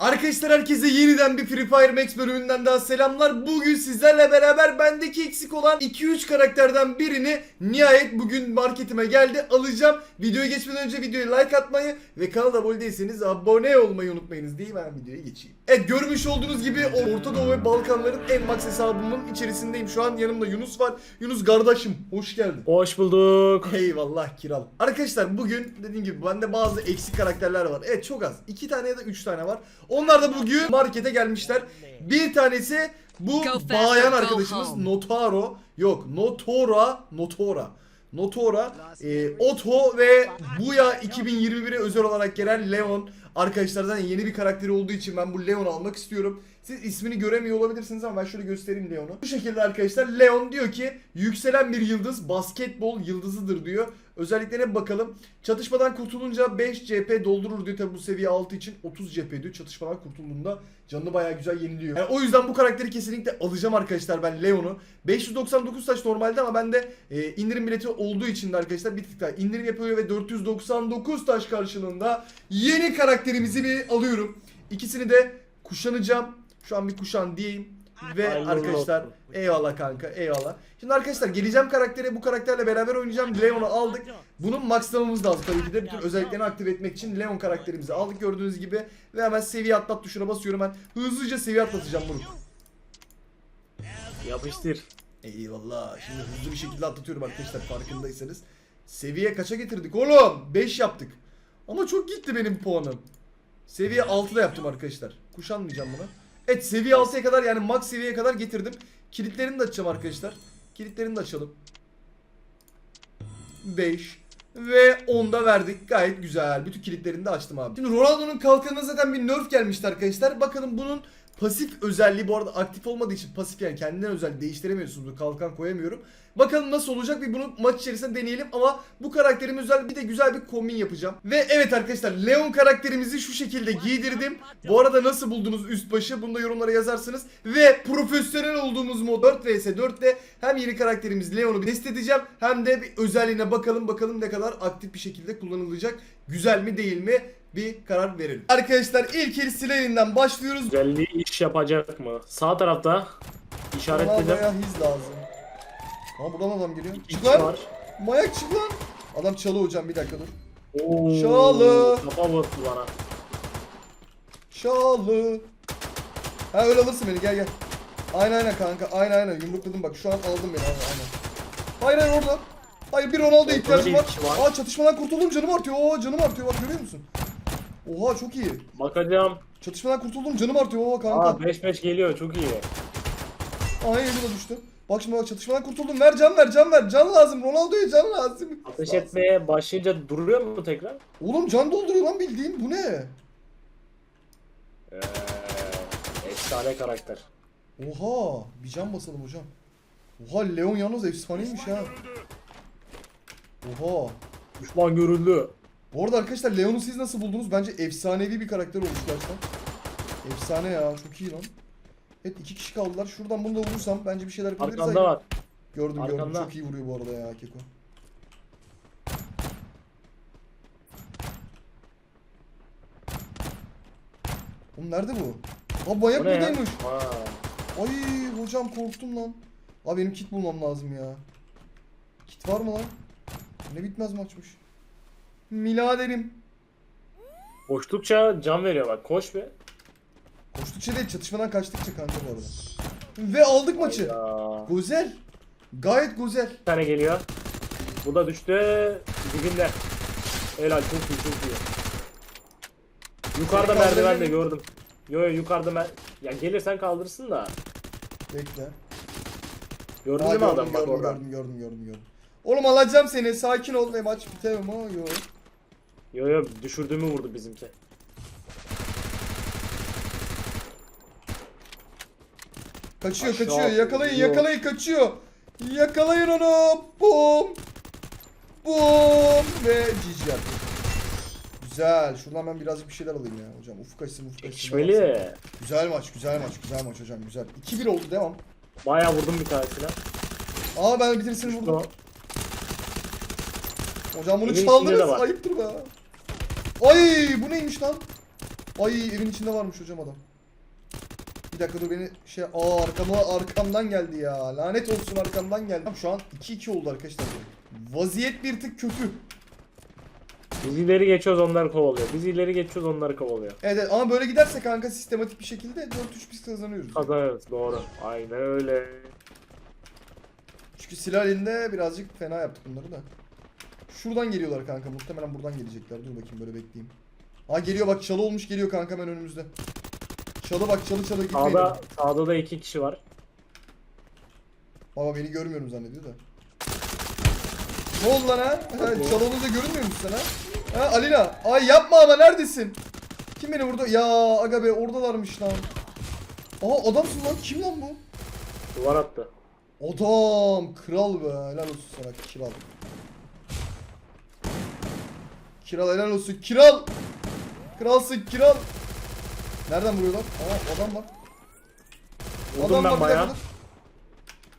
Arkadaşlar herkese yeniden bir Free Fire Max bölümünden daha selamlar. Bugün sizlerle beraber bendeki eksik olan 2-3 karakterden birini nihayet bugün marketime geldi alacağım. Videoya geçmeden önce videoya like atmayı ve kanala abone değilseniz abone olmayı unutmayınız diye ben videoya geçeyim. Evet görmüş olduğunuz gibi Orta Doğu ve Balkanların en max hesabımın içerisindeyim. Şu an yanımda Yunus var. Yunus kardeşim hoş geldin. Hoş bulduk. Eyvallah kiral. Arkadaşlar bugün dediğim gibi bende bazı eksik karakterler var. Evet çok az. 2 tane ya da 3 tane var. Onlar da bugün markete gelmişler. Bir tanesi bu bayan arkadaşımız. Notaro. Yok Notora. Notora. Notora, e, Otto ve Buya 2021'e özel olarak gelen Leon arkadaşlardan yeni bir karakteri olduğu için ben bu Leon'u almak istiyorum. Siz ismini göremiyor olabilirsiniz ama ben şöyle göstereyim Leon'u. Bu şekilde arkadaşlar Leon diyor ki yükselen bir yıldız basketbol yıldızıdır diyor. Özelliklerine bakalım. Çatışmadan kurtulunca 5 CP doldurur diyor. Tabi bu seviye 6 için 30 CP diyor. Çatışmadan kurtulduğunda canını bayağı güzel yeniliyor. Yani o yüzden bu karakteri kesinlikle alacağım arkadaşlar ben Leon'u. 599 taş normalde ama bende e, indirim bileti olduğu için de arkadaşlar bir tık daha indirim yapıyor ve 499 taş karşılığında yeni karakterimizi bir alıyorum. İkisini de kuşanacağım. Şu an bir kuşan diyeyim. Ve Hayırlı arkadaşlar olsun. eyvallah kanka eyvallah. Şimdi arkadaşlar geleceğim karaktere bu karakterle beraber oynayacağım. Leon'u aldık. Bunun maxlamamız lazım tabii ki de. Bütün özelliklerini aktive etmek için Leon karakterimizi aldık gördüğünüz gibi. Ve hemen seviye atlat tuşuna basıyorum ben. Hızlıca seviye atlatacağım bunu. Yapıştır. Eyvallah. Şimdi hızlı bir şekilde atlatıyorum arkadaşlar farkındaysanız. Seviye kaça getirdik oğlum? 5 yaptık. Ama çok gitti benim puanım. Seviye 6'da yaptım arkadaşlar. Kuşanmayacağım bunu. Evet seviye 6'ya kadar yani max seviyeye kadar getirdim. Kilitlerini de açacağım arkadaşlar. Kilitlerini de açalım. 5 ve 10 da verdik. Gayet güzel. Bütün kilitlerini de açtım abi. Şimdi Ronaldo'nun kalkanına zaten bir nerf gelmişti arkadaşlar. Bakalım bunun pasif özelliği bu arada aktif olmadığı için pasif yani kendinden özel değiştiremiyorsunuz. Kalkan koyamıyorum. Bakalım nasıl olacak bir bunu maç içerisinde deneyelim ama bu karakterim özel bir de güzel bir kombin yapacağım. Ve evet arkadaşlar Leon karakterimizi şu şekilde giydirdim. Bu arada nasıl buldunuz üst başı bunu da yorumlara yazarsınız. Ve profesyonel olduğumuz mod 4 vs 4'te hem yeni karakterimiz Leon'u test edeceğim hem de bir özelliğine bakalım bakalım ne kadar aktif bir şekilde kullanılacak. Güzel mi değil mi bir karar verelim. Arkadaşlar ilk el silahından başlıyoruz. Güzelliği iş yapacak mı? Sağ tarafta Bana işaretledim. bayağı hız lazım. Ama buradan adam geliyor. İki Çık lan. var. Mayak çık lan. Adam çalı hocam bir dakika dur. Oo, Şalı. Kafa vurdu bana. Çalı. Ha öyle alırsın beni gel gel. Aynen aynen kanka aynen aynen yumrukladım bak şu an aldım beni aynen aynen. Hayır hayır orada. Hayır bir Ronaldo ihtiyacım var. kişi var. Aa çatışmadan kurtuldum canım artıyor. Oo canım artıyor bak görüyor musun? Oha çok iyi. Bakacağım. Çatışmadan kurtuldum canım artıyor. Oo kanka. Aa 5-5 geliyor çok iyi. Ay elim de düştü. Bak şimdi bak çatışmadan kurtuldum. Ver can ver can ver. Can lazım. Ronaldo'ya can lazım. Ateş Lazım. etmeye başlayınca duruyor mu tekrar? Oğlum can dolduruyor lan bildiğin. Bu ne? Ee, efsane karakter. Oha. Bir can basalım hocam. Oha Leon yalnız efsaneymiş ha. Oha. Düşman görüldü. Bu arada arkadaşlar Leon'u siz nasıl buldunuz? Bence efsanevi bir karakter olmuş gerçekten. Efsane ya. Çok iyi lan. Evet iki kişi kaldılar. Şuradan bunu da vurursam bence bir şeyler yapabiliriz. Arkanda var. Gördüm gördüm. Arkanda. Çok iyi vuruyor bu arada ya Keko. Oğlum nerede bu? Abi ya? buradaymış. Ay hocam korktum lan. Abi benim kit bulmam lazım ya. Kit var mı lan? Ne bitmez maçmış. Miladerim. koştukça can veriyor bak koş be. Koştukça değil çatışmadan kaçtıkça kanka bu arada. Ve aldık maçı. Ya. Güzel. Gayet güzel. Bir tane geliyor. Bu da düştü. Dibinde. Helal çok iyi çok iyi. Yukarıda Seni merdiven de kaldırayım. gördüm. Yo yo yukarıda mer... Ya gelirsen kaldırırsın da. Bekle. Gördün Aa, mi gördüm, adam bak gördüm, orada. gördüm, gördüm, gördüm, gördüm. Oğlum alacağım seni. Sakin ol. Ne maç biter ama yok. Yo yo düşürdüğümü vurdu bizimki. Kaçıyor, Aşağı kaçıyor. Yakalayın, gidiyor. yakalayın, kaçıyor. Yakalayın onu. Bum. Bum. Ve GG yaptı. Güzel. Şuradan ben birazcık bir şeyler alayım ya hocam. Ufuk açsın, ufuk açsın. Çekişmeli. Güzel maç, güzel maç, güzel maç hocam, güzel. 2-1 oldu, devam. Bayağı vurdum bir tanesine. Aa ben bitirisini vurdum. Hocam bunu Evin içinde çaldınız. de var. Ayıptır be. Ay bu neymiş lan? Ay evin içinde varmış hocam adam. Bir dakika dur beni şey aa arkama arkamdan geldi ya. Lanet olsun arkamdan geldi. Şu an 2-2 oldu arkadaşlar. Vaziyet bir tık kötü. Biz ileri geçiyoruz onlar kovalıyor. Biz ileri geçiyoruz onlar kovalıyor. Evet, evet ama böyle giderse kanka sistematik bir şekilde 4-3 biz kazanıyoruz. Kazanırız doğru. Aynen öyle. Çünkü silah elinde birazcık fena yaptık bunları da. Şuradan geliyorlar kanka. Muhtemelen buradan gelecekler. Dur bakayım böyle bekleyeyim. Ha geliyor bak çalı olmuş geliyor kanka hemen önümüzde. Çalı bak çalı çalı gitmeyin. Sağda, sağda da iki kişi var. Baba beni görmüyorum zannediyor da. Ne oldu lan ha? çalı olunca görünmüyor musun sen ha? Ha Alina. Ay yapma ama neredesin? Kim beni vurdu? Ya aga be oradalarmış lan. Aha adamsın lan. Kim lan bu? Duvar attı. Adam kral be helal olsun sana kral. Kral helal olsun kral. Kralsın kral. Nereden vuruyorlar? Aa adam var. Vurdum adam ben var bayağı.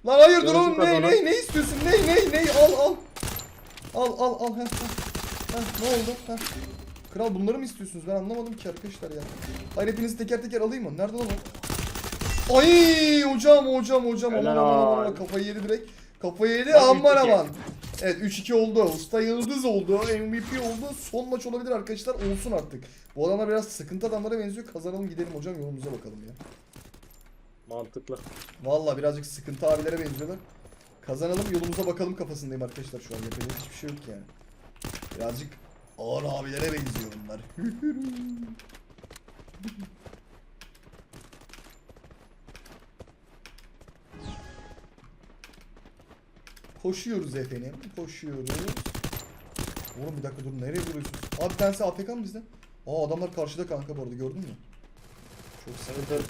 Lan hayır dur oğlum ne ne ne istiyorsun ne ne ne al al. Al al al heh, heh. Heh, ne oldu? Heh. Kral bunları mı istiyorsunuz? Ben anlamadım ki arkadaşlar ya. Hayır hepinizi teker teker alayım mı? Nerede lan o? Ay hocam hocam hocam aman aman aman kafayı yedi direkt. Kafayı yedi aman 3-2. aman. Evet 3-2 oldu. Usta Yıldız oldu. MVP oldu. Son maç olabilir arkadaşlar. Olsun artık. Bu adamlar biraz sıkıntı adamlara benziyor. Kazanalım gidelim hocam yolumuza bakalım ya. Mantıklı. Vallahi birazcık sıkıntı abilere benziyorlar. Kazanalım yolumuza bakalım kafasındayım arkadaşlar şu an. Yapacak hiçbir şey yok yani. Birazcık ağır abilere benziyor bunlar. Koşuyoruz efendim. Koşuyoruz. Oğlum bir dakika dur nereye vuruyorsunuz? Abi bir tanesi AFK mı bizden? Aa adamlar karşıda kanka bu arada gördün mü? Çok sıkıntı. evet.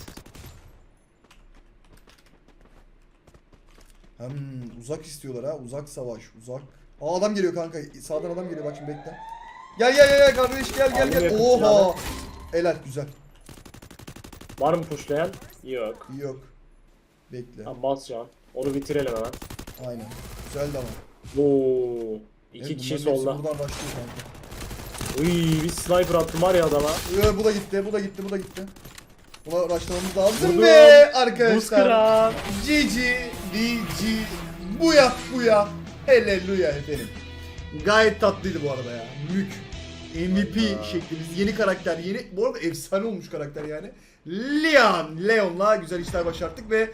Hmm, uzak istiyorlar ha. Uzak savaş. Uzak. Aa adam geliyor kanka. Sağdan adam geliyor bak şimdi bekle. Gel gel gel kardeş gel gel gel. Oha. Helal güzel. Var mı pushlayan? Yok. Yok. Bekle. Tamam bas şu an. Onu bitirelim hemen. Aynen. Güzeldi ama. Oo. İki Evet, kişi solda. Buradan başlıyor kanka. Uy bir sniper attım var ya adama. Ee, bu da gitti, bu da gitti, bu da gitti. Buna uğraşmamız lazım Vurdum. ve arkadaşlar. kıran. GG, DG, buya buya, haleluya efendim. Gayet tatlıydı bu arada ya. Mük. MVP şeklimiz. Yeni karakter, yeni. Bu arada efsane olmuş karakter yani. Leon, Leon'la güzel işler başardık ve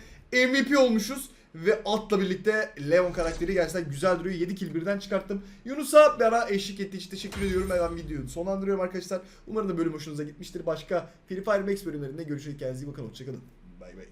MVP olmuşuz. Ve atla birlikte Leon karakteri gerçekten güzel duruyor. 7 kill birden çıkarttım. Yunus'a bana eşlik ettiği için teşekkür ediyorum. Hemen videoyu sonlandırıyorum arkadaşlar. Umarım da bölüm hoşunuza gitmiştir. Başka Free Fire Max bölümlerinde görüşürüz. Kendinize iyi bakın. Hoşçakalın. Bay bay.